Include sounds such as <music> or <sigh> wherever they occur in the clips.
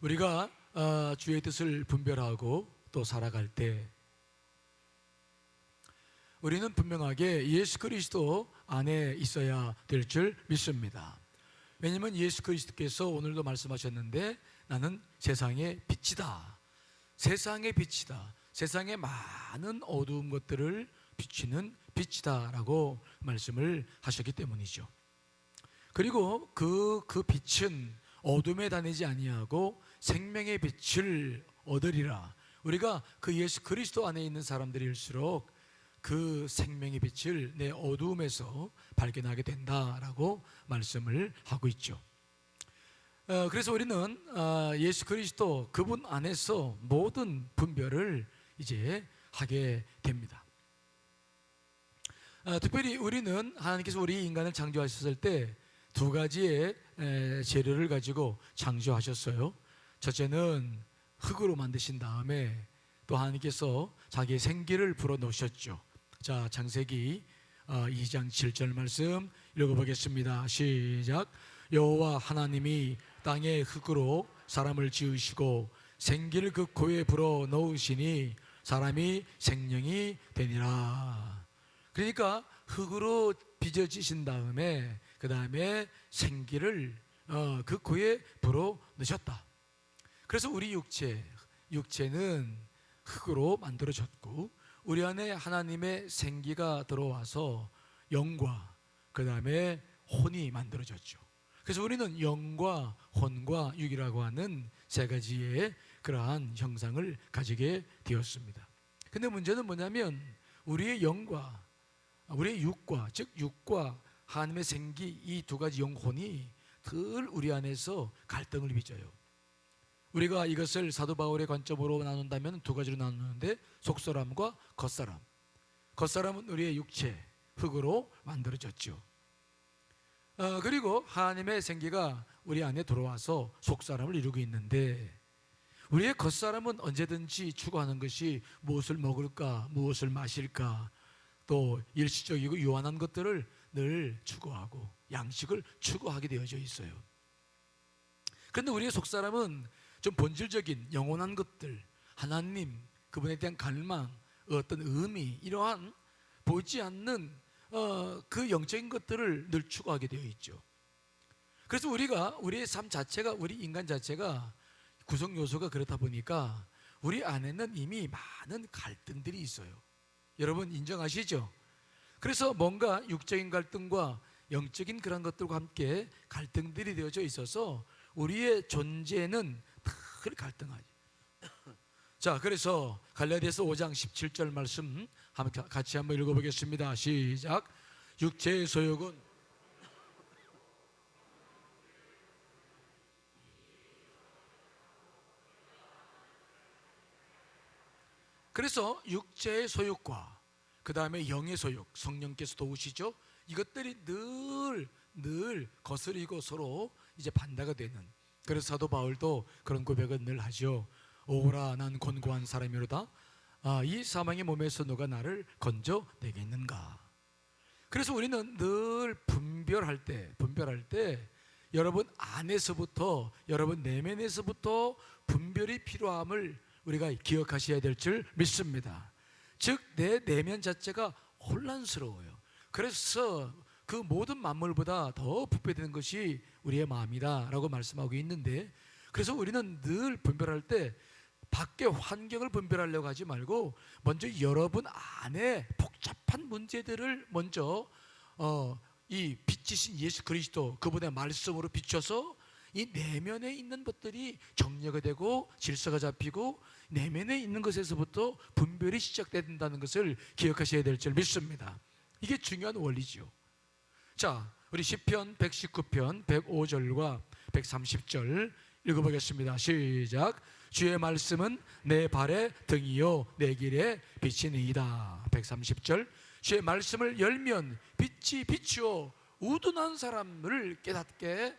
우리가 어, 주의 뜻을 분별하고 또 살아갈 때 우리는 분명하게 예수 그리스도 안에 있어야 될 줄 믿습니다. 왜냐하면 예수 그리스도께서 오늘도 말씀하셨는데 나는 세상의 빛이다. 세상의 빛이다. 세상의 많은 어두운 것들을 비추는 빛이다라고 말씀을 하셨기 때문이죠. 그리고 그, 그 빛은 어둠에 다니지 아니하고 생명의 빛을 얻으리라. 우리가 그 예수 그리스도 안에 있는 사람들일수록 그 생명의 빛을 내 어두움에서 발견하게 된다라고 말씀을 하고 있죠. 어, 그래서 우리는 어, 예수 그리스도 그분 안에서 모든 분별을 이제 하게 됩니다. 어, 특별히 우리는 하나님께서 우리 인간을 창조하셨을 때 두 가지의 에, 재료를 가지고 창조하셨어요. 첫째는 흙으로 만드신 다음에 또 하나님께서 자기의 생기를 불어 넣으셨죠. 자, 창세기 어, 2장 7절 말씀 읽어보겠습니다. 시작. 여호와 하나님이 땅의 흙으로 사람을 지으시고 생기를 그 코에 불어 넣으시니 사람이 생명이 되니라. 그러니까 흙으로 빚어지신 다음에 그 다음에 생기를 어, 그 코에 불어 넣으셨다. 그래서 우리 육체, 육체는 흙으로 만들어졌고 우리 안에 하나님의 생기가 들어와서 영과 그 다음에 혼이 만들어졌죠. 그래서 우리는 영과 혼과 육이라고 하는 세 가지의 그러한 형상을 가지게 되었습니다. 근데 문제는 뭐냐면 우리의 영과 우리의 육과 즉 육과 하나님의 생기 이 두 가지 영혼이 늘 우리 안에서 갈등을 빚어요. 우리가 이것을 사도 바울의 관점으로 나눈다면 두 가지로 나누는데 속사람과 겉사람. 겉사람은 우리의 육체 흙으로 만들어졌죠. 어, 그리고 하나님의 생기가 우리 안에 들어와서 속사람을 이루고 있는데 우리의 겉사람은 언제든지 추구하는 것이 무엇을 먹을까, 무엇을 마실까, 또 일시적이고 유한한 것들을 늘 추구하고 양식을 추구하게 되어져 있어요. 그런데 우리의 속사람은 좀 본질적인 영원한 것들, 하나님, 그분에 대한 갈망, 어떤 의미, 이러한 보이지 않는 어, 그 영적인 것들을 늘 추구하게 되어 있죠. 그래서 우리가 우리의 삶 자체가 우리 인간 자체가 구성 요소가 그렇다 보니까 우리 안에는 이미 많은 갈등들이 있어요. 여러분 인정하시죠? 그래서 뭔가 육적인 갈등과 영적인 그런 것들과 함께 갈등들이 되어져 있어서 우리의 존재는 늘 갈등하지. <coughs> 자, 그래서 갈라디아서 5장 17절 말씀 같이 한번 읽어보겠습니다. 시작. 육체의 소욕은 그래서 육체의 소욕과 그 다음에 영의 소욕, 성령께서 도우시죠. 이것들이 늘, 늘 거스리고 서로 이제 반대가 되는. 그래서 사도 바울도 그런 고백을 늘 하죠. 오라, 난 곤고한 사람이로다. 아, 이 사망의 몸에서 누가 나를 건져 내겠는가? 그래서 우리는 늘 분별할 때, 분별할 때 여러분 안에서부터, 여러분 내면에서부터 분별이 필요함을 우리가 기억하셔야 될 줄 믿습니다. 즉, 내 내면 자체가 혼란스러워요. 그래서 그 모든 만물보다 더 부패되는 것이 우리의 마음이다라고 말씀하고 있는데, 그래서 우리는 늘 분별할 때 밖의 환경을 분별하려고 하지 말고 먼저 여러분 안에 복잡한 문제들을 먼저 어, 이 빛이신 예수 그리스도 그분의 말씀으로 비춰서 이 내면에 있는 것들이 정리가 되고 질서가 잡히고 내면에 있는 것에서부터 분별이 시작된다는 것을 기억하셔야 될 줄 믿습니다. 이게 중요한 원리죠. 자, 우리 시편 119편 105절과 130절 읽어보겠습니다. 시작. 주의 말씀은 내 발의 등이요 내 길에 빛이니이다. 130절. 주의 말씀을 열면 빛이 비추어 우둔한 사람을 깨닫게.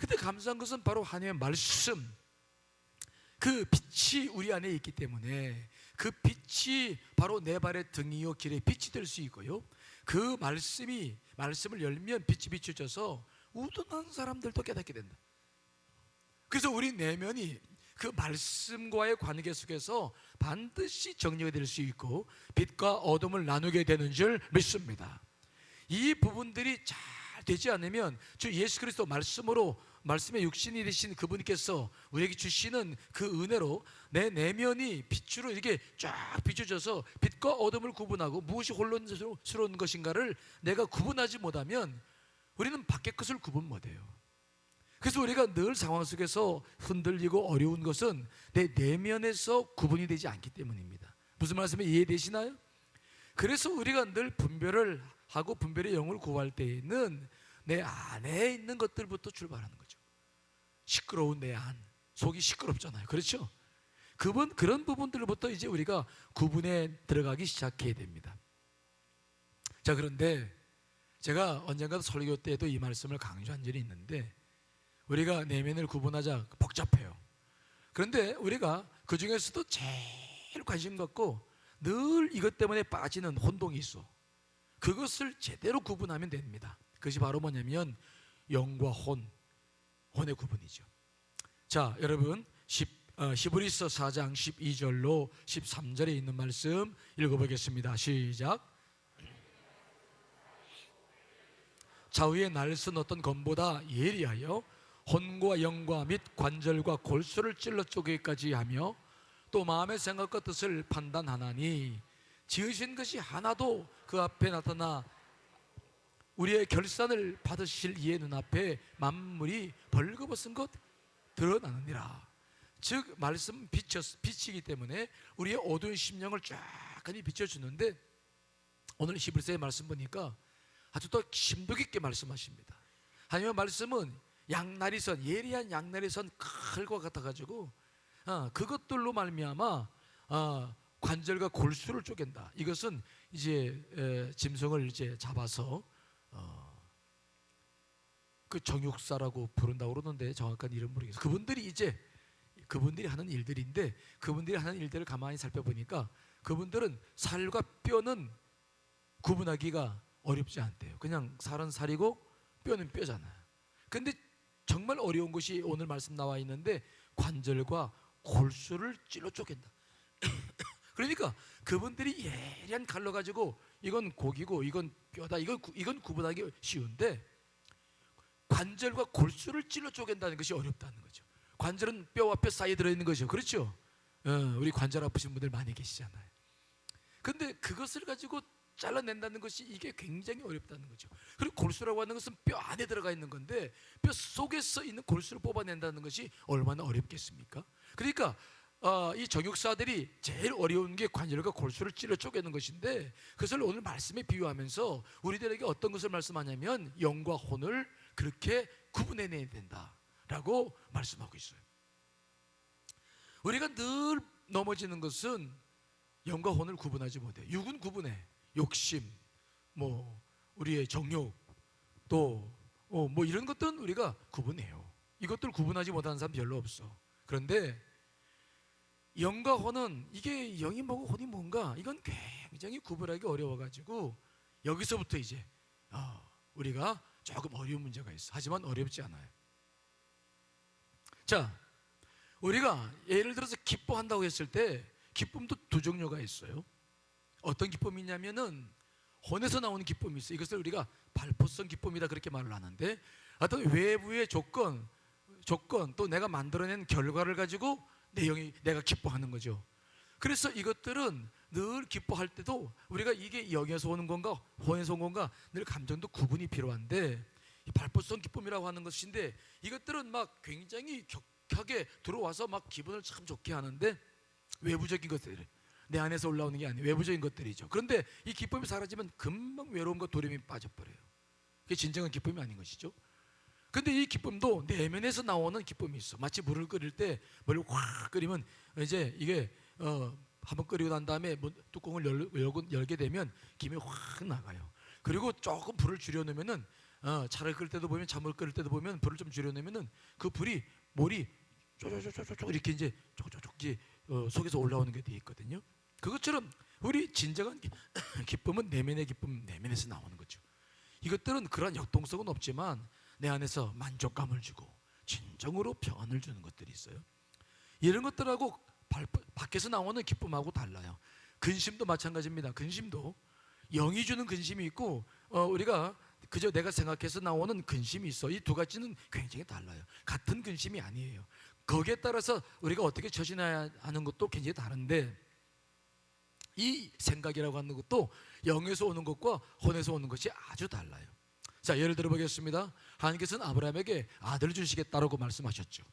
근데 감사한 것은 바로 하나님의 말씀. 그 빛이 우리 안에 있기 때문에 그 빛이 바로 내 발의 등이요 길에 빛이 될 수 있고요. 그 말씀이 말씀을 열면 빛이 비춰져서 우둔한 사람들도 깨닫게 된다. 그래서 우리 내면이 그 말씀과의 관계 속에서 반드시 정리가 될 수 있고 빛과 어둠을 나누게 되는 줄 믿습니다. 이 부분들이 잘 되지 않으면 주 예수 그리스도 말씀으로 말씀의 육신이 되신 그분께서 우리에게 주시는 그 은혜로 내 내면이 빛으로 이렇게 쫙 비춰져서 빛과 어둠을 구분하고 무엇이 혼란스러운 것인가를 내가 구분하지 못하면 우리는 밖의 것을 구분 못해요. 그래서 우리가 늘 상황 속에서 흔들리고 어려운 것은 내 내면에서 구분이 되지 않기 때문입니다. 무슨 말씀이 이해되시나요? 그래서 우리가 늘 분별을 하고 분별의 영을 구할 때에는 내 안에 있는 것들부터 출발하는 거죠. 시끄러운 내 안, 속이 시끄럽잖아요. 그렇죠? 그분 그런 부분들부터 이제 우리가 구분에 들어가기 시작해야 됩니다. 자 그런데 제가 언젠가 설교 때도 이 말씀을 강조한 적이 있는데 우리가 내면을 구분하자 복잡해요. 그런데 우리가 그 중에서도 제일 관심 갖고 늘 이것 때문에 빠지는 혼동이 있어. 그것을 제대로 구분하면 됩니다. 그것이 바로 뭐냐면 영과 혼, 혼의 구분이죠. 자, 여러분 10, 어, 히브리서 4장 12절로 13절에 있는 말씀 읽어보겠습니다. 시작. 좌우에 날선 어떤 검보다 예리하여 혼과 영과 및 관절과 골수를 찔러 쪼개기까지 하며 또 마음의 생각과 뜻을 판단하나니 지으신 것이 하나도 그 앞에 나타나 우리의 결산을 받으실 이의 눈앞에 만물이 벌거벗은 것 드러나느니라. 즉 말씀 비춰 비치기 때문에 우리의 어두운 심령을 쫙하니 비춰주는데 오늘 히브리서의 말씀 보니까 아주 더 심도 깊게 말씀하십니다. 하나님의 말씀은 양날이선 예리한 양날이선 칼과 같아 가지고 어, 그것들로 말미암아 어, 관절과 골수를 쪼갠다. 이것은 이제 에, 짐승을 이제 잡아서 어, 그 정육사라고 부른다고 그러는데 정확한 이름 모르겠어요. 그분들이 이제 그분들이 하는 일들인데 그분들이 하는 일들을 가만히 살펴보니까 그분들은 살과 뼈는 구분하기가 어렵지 않대요. 그냥 살은 살이고 뼈는 뼈잖아요. 근데 정말 어려운 것이 오늘 말씀 나와 있는데 관절과 골수를 찔러 쪼갠다. 그러니까 그분들이 예리한 칼로 가지고 이건 고기고 이건 뼈다 이건 구- 이건 구분하기 쉬운데 관절과 골수를 찔러 쪼갠다는 것이 어렵다는 거죠. 관절은 뼈와 뼈 사이에 들어 있는 거죠. 그렇죠? 어, 우리 관절 아프신 분들 많이 계시잖아요. 근데 그것을 가지고 잘라낸다는 것이 이게 굉장히 어렵다는 거죠. 그리고 골수라고 하는 것은 뼈 안에 들어가 있는 건데 뼈 속에서 있는 골수를 뽑아낸다는 것이 얼마나 어렵겠습니까? 그러니까 어, 이 정육사들이 제일 어려운 게 관절과 골수를 찔러 쪼개는 것인데 그것을 오늘 말씀에 비유하면서 우리들에게 어떤 것을 말씀하냐면 영과 혼을 그렇게 구분해내야 된다라고 말씀하고 있어요. 우리가 늘 넘어지는 것은 영과 혼을 구분하지 못해. 육은 구분해. 욕심, 뭐 우리의 정욕, 또뭐 이런 것들은 우리가 구분해요. 이것들 구분하지 못하는 사람 별로 없어. 그런데 영과 혼은 이게 영이 뭐고 혼이 뭔가 이건 굉장히 구분하기 어려워가지고 여기서부터 이제 어, 우리가 조금 어려운 문제가 있어. 하지만 어렵지 않아요. 자, 우리가 예를 들어서 기뻐한다고 했을 때 기쁨도 두 종류가 있어요. 어떤 기쁨이 냐면은 혼에서 나오는 기쁨이 있어요. 이것을 우리가 발포성 기쁨이다 그렇게 말을 하는데 어떤 외부의 조건, 조건 또 내가 만들어낸 결과를 가지고 내 영이 내가 기뻐하는 거죠. 그래서 이것들은 늘 기뻐할 때도 우리가 이게 영에서 오는 건가 혼에서 온 건가 늘 감정도 구분이 필요한데 이 발포성 기쁨이라고 하는 것인데 이것들은 막 굉장히 격하게 들어와서 막 기분을 참 좋게 하는데 외부적인 것들 내 안에서 올라오는 게 아니에요. 외부적인 것들이죠. 그런데 이 기쁨이 사라지면 금방 외로움과 도림이 빠져버려요. 그게 진정한 기쁨이 아닌 것이죠 근데 이 기쁨도 내면에서 나오는 기쁨이 있어 마치 물을 끓일 때 물을 확 끓이면 이제 이게 어 한번 끓이고 난 다음에 문- 뚜껑을 열, 열고, 열게 되면 김이 확 나가요 그리고 조금 불을 줄여놓으면은 어, 차를 끓일 때도 보면 찬물 끓일 때도 보면 불을 좀 줄여놓으면은 그 불이 몰이 쪼쪼쪼쪼쪼 이렇게 이제 쪼쪼쪼 이제 어, 속에서 올라오는 게 돼 있거든요. 그것처럼 우리 진정한 기- <coughs> 기쁨은 내면의 기쁨 내면에서 나오는 거죠. 이것들은 그런 역동성은 없지만 내 안에서 만족감을 주고 진정으로 평안을 주는 것들이 있어요. 이런 것들하고 발- 밖에서 나오는 기쁨하고 달라요. 근심도 마찬가지입니다. 근심도 영이 주는 근심이 있고 어, 우리가 그저 내가 생각해서 나오는 근심이 있어. 이 두 가지는 굉장히 달라요. 같은 근심이 아니에요. 거기에 따라서 우리가 어떻게 처신해야 하는 것도 굉장히 다른데 이 생각이라고 하는 것도 영에서 오는 것과 혼에서 오는 것이 아주 달라요. 자, 예를 들어 보겠습니다. 하나님께서는 아브라함에게 아들을 주시겠다라고 말씀하셨죠.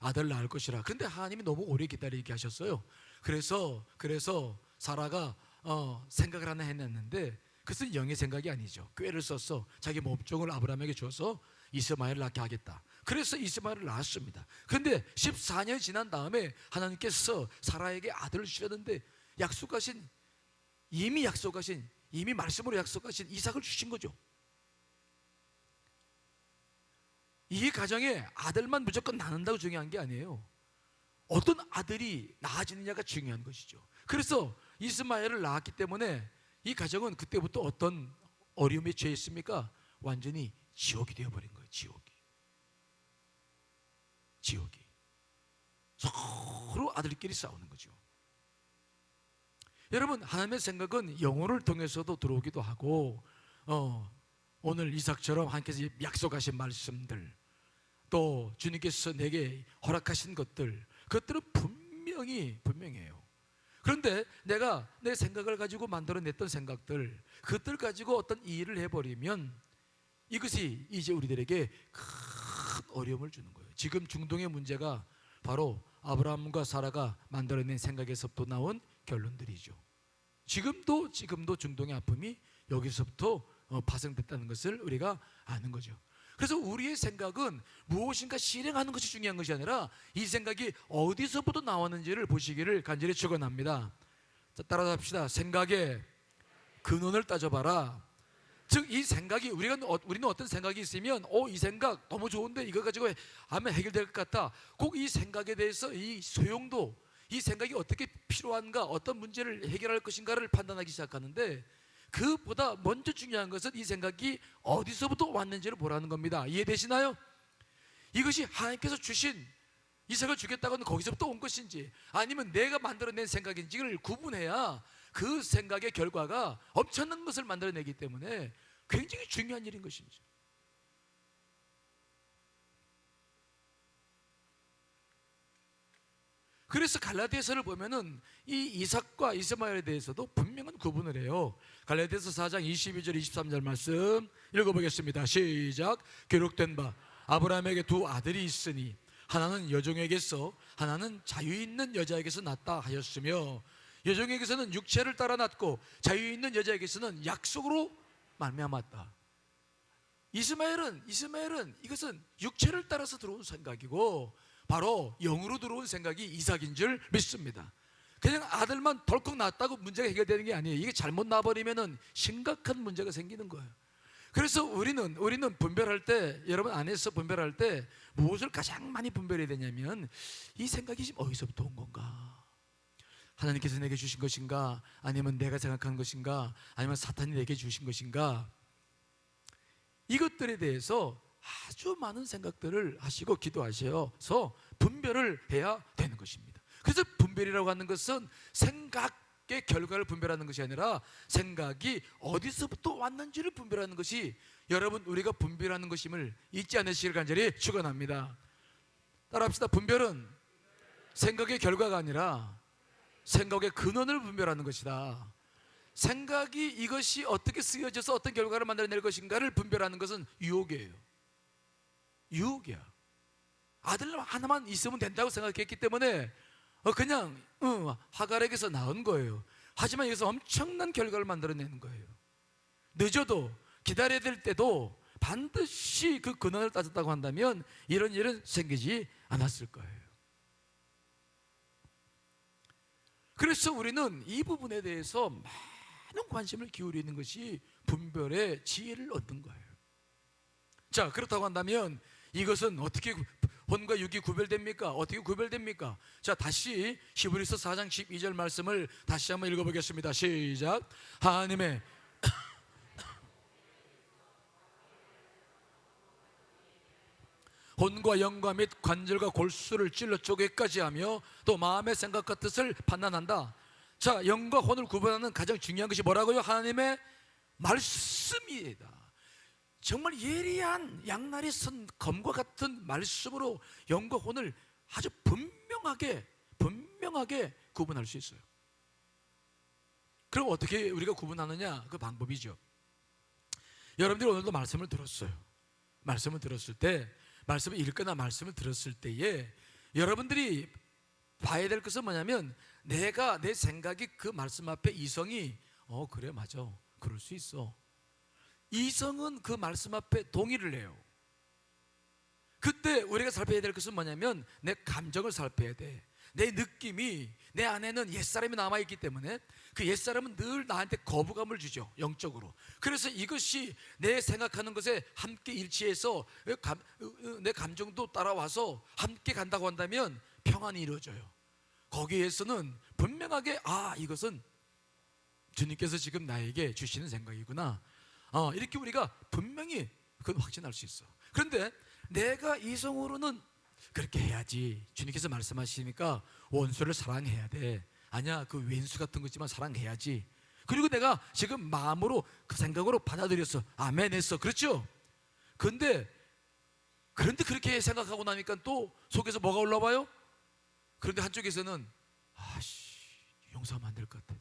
아들 낳을 것이라. 근데 하나님이 너무 오래 기다리게 하셨어요. 그래서 그래서 사라가 어, 생각을 하나 해냈는데 그것은 영의 생각이 아니죠. 꾀를 써서 자기 몸종을 아브라함에게 줘서 이스마엘을 낳게 하겠다. 그래서 이스마엘을 낳았습니다. 그런데 14년 지난 다음에 하나님께서 사라에게 아들을 주셨는데 약속하신 이미 약속하신 이미 말씀으로 약속하신 이삭을 주신 거죠. 이 가정에 아들만 무조건 낳는다고 중요한 게 아니에요. 어떤 아들이 낳아지느냐가 중요한 것이죠. 그래서 이스마엘을 낳았기 때문에 이 가정은 그때부터 어떤 어려움에 처했습니까? 완전히 지옥이 되어버린 거예요. 지옥이. 지옥이. 서로 아들끼리 싸우는 거죠. 여러분 하나님의 생각은 영혼을 통해서도 들어오기도 하고 어, 오늘 이삭처럼 하나님께서 약속하신 말씀들 또 주님께서 내게 허락하신 것들 그것들은 분명히 분명해요. 그런데 내가 내 생각을 가지고 만들어냈던 생각들 그것들 가지고 어떤 일을 해버리면 이것이 이제 우리들에게 큰 어려움을 주는 거예요. 지금 중동의 문제가 바로 아브라함과 사라가 만들어낸 생각에서부터 나온 결론들이죠. 지금도 지금도 중동의 아픔이 여기서부터 어, 파생됐다는 것을 우리가 아는 거죠. 그래서 우리의 생각은 무엇인가 실행하는 것이 중요한 것이 아니라 이 생각이 어디서부터 나왔는지를 보시기를 간절히 축원합니다. 자, 따라합시다. 생각의 근원을 따져봐라. 즉 이 생각이 우리가 어- 우리는 어떤 생각이 있으면 어 이 생각 너무 좋은데 이거 가지고 하면 해결될 것 같다. 꼭 이 생각에 대해서 이 소용도 이 생각이 어떻게 필요한가 어떤 문제를 해결할 것인가를 판단하기 시작하는데 그보다 먼저 중요한 것은 이 생각이 어디서부터 왔는지를 보라는 겁니다. 이해되시나요? 이것이 하나님께서 주신 이 생각을 주겠다고는 거기서부터 온 것인지 아니면 내가 만들어낸 생각인지를 구분해야 그 생각의 결과가 엄청난 것을 만들어내기 때문에 굉장히 중요한 일인 것이죠. 그래서 갈라디아서를 보면은 이 이삭과 이스마엘에 대해서도 분명한 구분을 해요. 갈라디아서 4장 22절 23절 말씀 읽어보겠습니다. 시작. 기록된 바 아브라함에게 두 아들이 있으니 하나는 여종에게서 하나는 자유 있는 여자에게서 낳다 하였으며 여종에게서는 육체를 따라 낳고 자유 있는 여자에게서는 약속으로 말미암았다. 이스마엘은 이스마엘은 이것은 육체를 따라서 들어온 생각이고 바로 영으로 들어온 생각이 이삭인 줄 믿습니다. 그냥 아들만 덜컥 낳았다고 문제가 해결되는 게 아니에요. 이게 잘못 나버리면은 심각한 문제가 생기는 거예요. 그래서 우리는 우리는 분별할 때 여러분 안에서 분별할 때 무엇을 가장 많이 분별해야 되냐면 이 생각이 지금 어디서부터 온 건가? 하나님께서 내게 주신 것인가? 아니면 내가 생각하는 것인가? 아니면 사탄이 내게 주신 것인가? 이것들에 대해서 아주 많은 생각들을 하시고 기도하셔서 분별을 해야 되는 것입니다. 그래서 분별이라고 하는 것은 생각의 결과를 분별하는 것이 아니라 생각이 어디서부터 왔는지를 분별하는 것이 여러분 우리가 분별하는 것임을 잊지 않으시길 간절히 축원합니다. 따라합시다. 분별은 생각의 결과가 아니라 생각의 근원을 분별하는 것이다. 생각이 이것이 어떻게 쓰여져서 어떤 결과를 만들어낼 것인가를 분별하는 것은 유혹이에요. 유혹이야. 아들 하나만 있으면 된다고 생각했기 때문에 어, 그냥 어, 하갈에게서 나온 거예요. 하지만 여기서 엄청난 결과를 만들어내는 거예요. 늦어도 기다려야 될 때도 반드시 그 근원을 따졌다고 한다면 이런 일은 생기지 않았을 거예요. 그래서 우리는 이 부분에 대해서 많은 관심을 기울이는 것이 분별의 지혜를 얻는 거예요. 자, 그렇다고 한다면 이것은 어떻게 구- 혼과 육이 구별됩니까? 어떻게 구별됩니까? 자, 다시 히브리서 4장 12절 말씀을 다시 한번 읽어보겠습니다. 시작. 하나님의 <coughs> 혼과 영과 및 관절과 골수를 찔러 쪼개까지 하며 또 마음의 생각과 뜻을 판단한다. 자, 영과 혼을 구분하는 가장 중요한 것이 뭐라고요? 하나님의 말씀이다. 정말 예리한 양날이 선 검과 같은 말씀으로 영과 혼을 아주 분명하게 분명하게 구분할 수 있어요. 그럼 어떻게 우리가 구분하느냐? 그 방법이죠. 여러분들이 오늘도 말씀을 들었어요. 말씀을 들었을 때, 말씀을 읽거나 말씀을 들었을 때에 여러분들이 봐야 될 것은 뭐냐면 내가 내 생각이 그 말씀 앞에 이성이 어 그래 맞아 그럴 수 있어 이성은 그 말씀 앞에 동의를 해요. 그때 우리가 살펴야 될 것은 뭐냐면 내 감정을 살펴야 돼. 내 느낌이 내 안에는 옛사람이 남아있기 때문에 그 옛사람은 늘 나한테 거부감을 주죠 영적으로 그래서 이것이 내 생각하는 것에 함께 일치해서 감- 내 감정도 따라와서 함께 간다고 한다면 평안이 이루어져요 거기에서는 분명하게 아 이것은 주님께서 지금 나에게 주시는 생각이구나 어, 이렇게 우리가 분명히 그건 확신할 수 있어 그런데 내가 이성으로는 그렇게 해야지. 주님께서 말씀하시니까 원수를 사랑해야 돼. 아니야, 그 왼수 같은 거지만 사랑해야지. 그리고 내가 지금 마음으로 그 생각으로 받아들였어. 아멘 했어. 그렇죠? 근데, 그런데 그렇게 생각하고 나니까 또 속에서 뭐가 올라와요? 그런데 한쪽에서는, 아씨, 용서하면 안 될 것 같아.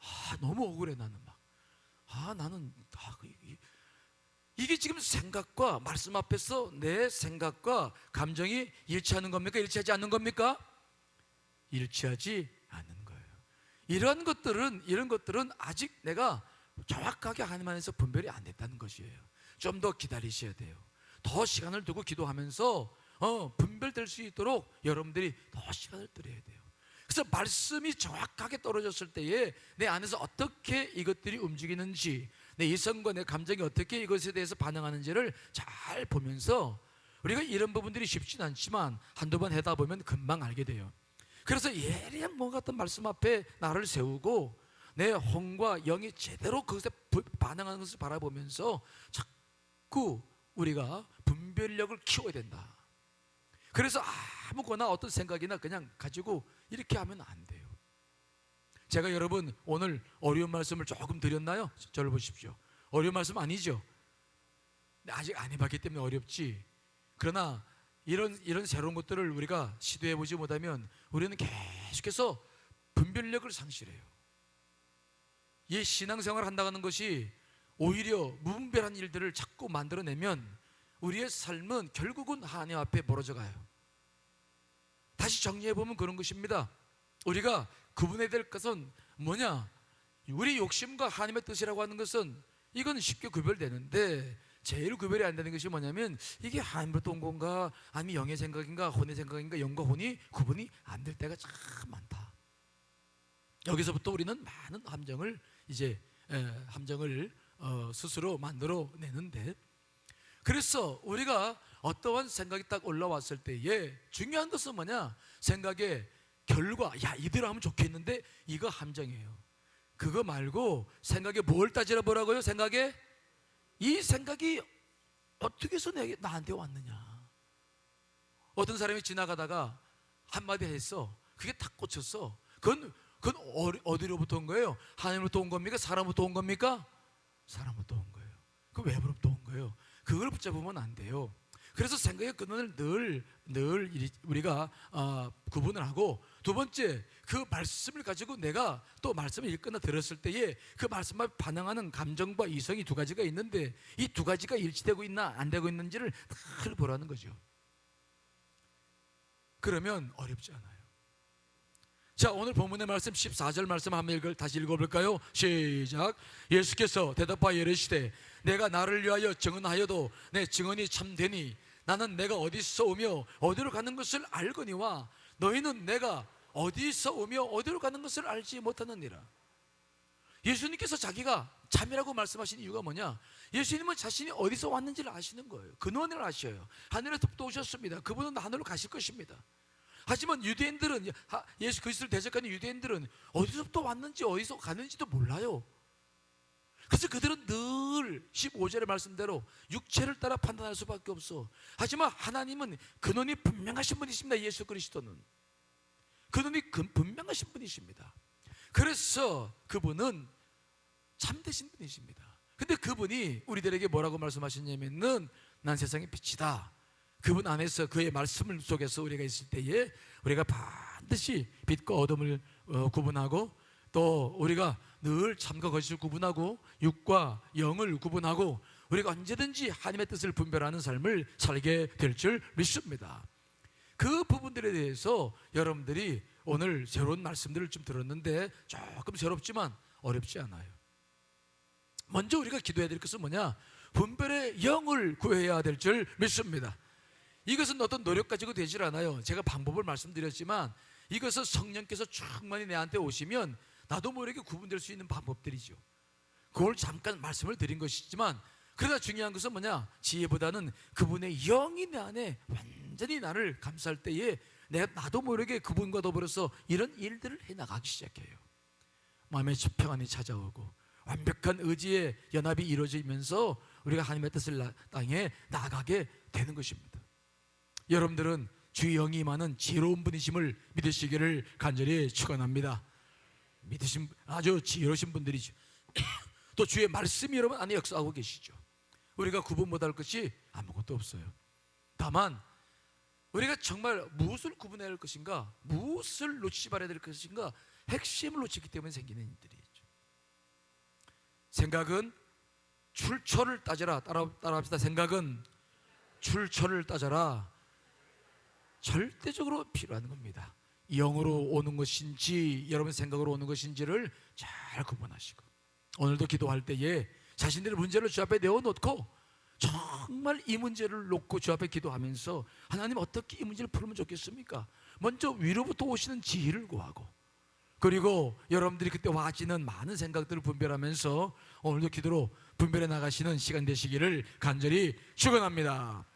아, 너무 억울해, 나는 막. 아, 나는, 아, 이게 지금 생각과 말씀 앞에서 내 생각과 감정이 일치하는 겁니까? 일치하지 않는 겁니까? 일치하지 않는 거예요. 이런 것들은 이런 것들은 아직 내가 정확하게 하나님 안에서 분별이 안 됐다는 것이에요. 좀 더 기다리셔야 돼요. 더 시간을 두고 기도하면서 어, 분별될 수 있도록 여러분들이 더 시간을 들여야 돼요. 그래서 말씀이 정확하게 떨어졌을 때에 내 안에서 어떻게 이것들이 움직이는지 내 이성과 내 감정이 어떻게 이것에 대해서 반응하는지를 잘 보면서 우리가 이런 부분들이 쉽진 않지만 한두 번 하다 보면 금방 알게 돼요. 그래서 예리한 뭐 같은 말씀 앞에 나를 세우고 내 혼과 영이 제대로 그것에 부- 반응하는 것을 바라보면서 자꾸 우리가 분별력을 키워야 된다. 그래서 아무거나 어떤 생각이나 그냥 가지고 이렇게 하면 안 돼요. 제가 여러분 오늘 어려운 말씀을 조금 드렸나요? 저를 보십시오. 어려운 말씀 아니죠? 아직 안 해봤기 때문에 어렵지. 그러나 이런 이런 새로운 것들을 우리가 시도해 보지 못하면 우리는 계속해서 분별력을 상실해요. 이 신앙생활을 한다는 것이 오히려 무분별한 일들을 자꾸 만들어내면 우리의 삶은 결국은 하나님 앞에 멀어져 가요. 다시 정리해 보면 그런 것입니다. 우리가 구분해야 될 것은 뭐냐? 우리 욕심과 하나님의 뜻이라고 하는 것은 이건 쉽게 구별되는데 제일 구별이 안 되는 것이 뭐냐면 이게 하나님으로부터 온 건가 아니면 영의 생각인가 혼의 생각인가 영과 혼이 구분이 안 될 때가 참 많다. 여기서부터 우리는 많은 함정을 이제 에, 함정을 어, 스스로 만들어 내는데 그래서 우리가 어떠한 생각이 딱 올라왔을 때에 중요한 것은 뭐냐? 생각의 결과. 야 이대로 하면 좋겠는데? 이거 함정이에요. 그거 말고 생각에 뭘 따지라 보라고요? 생각에? 이 생각이 어떻게 해서 내게 나한테 왔느냐? 어떤 사람이 지나가다가 한마디 했어. 그게 탁 꽂혔어. 그건 그건 어디- 어디로부터 온 거예요? 하나님으로부터 온 겁니까? 사람으로부터 온 겁니까? 사람으로부터 온 거예요. 그 외부로부터 온 거예요 그걸 붙잡으면 안 돼요 그래서 생각의 근원을 늘, 늘 우리가 어, 구분을 하고 두 번째 그 말씀을 가지고 내가 또 말씀을 읽거나 들었을 때에 그 말씀에 반응하는 감정과 이성이 두 가지가 있는데 이 두 가지가 일치되고 있나 안 되고 있는지를 늘 보라는 거죠. 그러면 어렵지 않아요. 자 오늘 본문의 말씀 14절 말씀 한번 읽을 다시 읽어 볼까요? 시작 예수께서 대답하여 이르시되 내가 나를 위하여 증언하여도 내 증언이 참되니 나는 내가 어디서 오며 어디로 가는 것을 알거니와 너희는 내가 어디서 오며 어디로 가는 것을 알지 못하느니라 예수님께서 자기가 참이라고 말씀하신 이유가 뭐냐? 예수님은 자신이 어디서 왔는지를 아시는 거예요. 근원을 아셔요. 하늘에서부터 오셨습니다. 그분은 하늘로 가실 것입니다. 하지만 유대인들은 하- 예수 그리스도를 대적하는 유대인들은 어디서부터 왔는지 어디서 가는지도 몰라요. 그래서 그들은 늘 15절의 말씀대로 육체를 따라 판단할 수밖에 없어. 하지만 하나님은 근원이 분명하신 분이십니다. 예수 그리스도는. 그분이 근- 분명하신 분이십니다. 그래서 그분은 참되신 분이십니다. 근데 그분이 우리들에게 뭐라고 말씀하셨냐면은 난 세상의 빛이다. 그분 안에서 그의 말씀을 속에서 우리가 있을 때에 우리가 반드시 빛과 어둠을 어, 구분하고 또 우리가 늘 참과 거짓을 구분하고 육과 영을 구분하고 우리가 언제든지 하나님의 뜻을 분별하는 삶을 살게 될 줄 믿습니다. 그 부분들에 대해서 여러분들이 오늘 새로운 말씀들을 좀 들었는데 조금 새롭지만 어렵지 않아요. 먼저 우리가 기도해야 될 것은 뭐냐? 분별의 영을 구해야 될 줄 믿습니다. 이것은 어떤 노력 가지고 되질 않아요. 제가 방법을 말씀드렸지만 이것은 성령께서 충만히 내한테 오시면 나도 모르게 구분될 수 있는 방법들이죠. 그걸 잠깐 말씀을 드린 것이지만 그러나 중요한 것은 뭐냐? 지혜보다는 그분의 영이 내 안에 완전히 나를 감쌀 때에 내가 나도 모르게 그분과 더불어서 이런 일들을 해 나가기 시작해요. 마음의 평안이 찾아오고 완벽한 의지의 연합이 이루어지면서 우리가 하나님의 뜻을 나- 땅에 나가게 되는 것입니다. 여러분들은 주의 영이 임하는 지혜로운 분이심을 믿으시기를 간절히 축원합니다. 믿으신 아주 지혜로우신 분들이죠. <coughs> 또 주의 말씀이 여러분 안에 역사하고 계시죠. 우리가 구분 못할 것이 아무것도 없어요. 다만 우리가 정말 무엇을 구분해야 할 것인가, 무엇을 놓치지 말아야 될 것인가, 핵심을 놓치기 때문에 생기는 일들이죠. 생각은 출처를 따져라. 따라 따라합시다. 생각은 출처를 따져라. 절대적으로 필요한 겁니다. 영으로 오는 것인지 여러분 생각으로 오는 것인지를 잘 구분하시고 오늘도 기도할 때에 자신들의 문제를 주 앞에 내어놓고 정말 이 문제를 놓고 주 앞에 기도하면서 하나님 어떻게 이 문제를 풀면 좋겠습니까? 먼저 위로부터 오시는 지혜를 구하고 그리고 여러분들이 그때 와지는 많은 생각들을 분별하면서 오늘도 기도로 분별해 나가시는 시간 되시기를 간절히 축원합니다.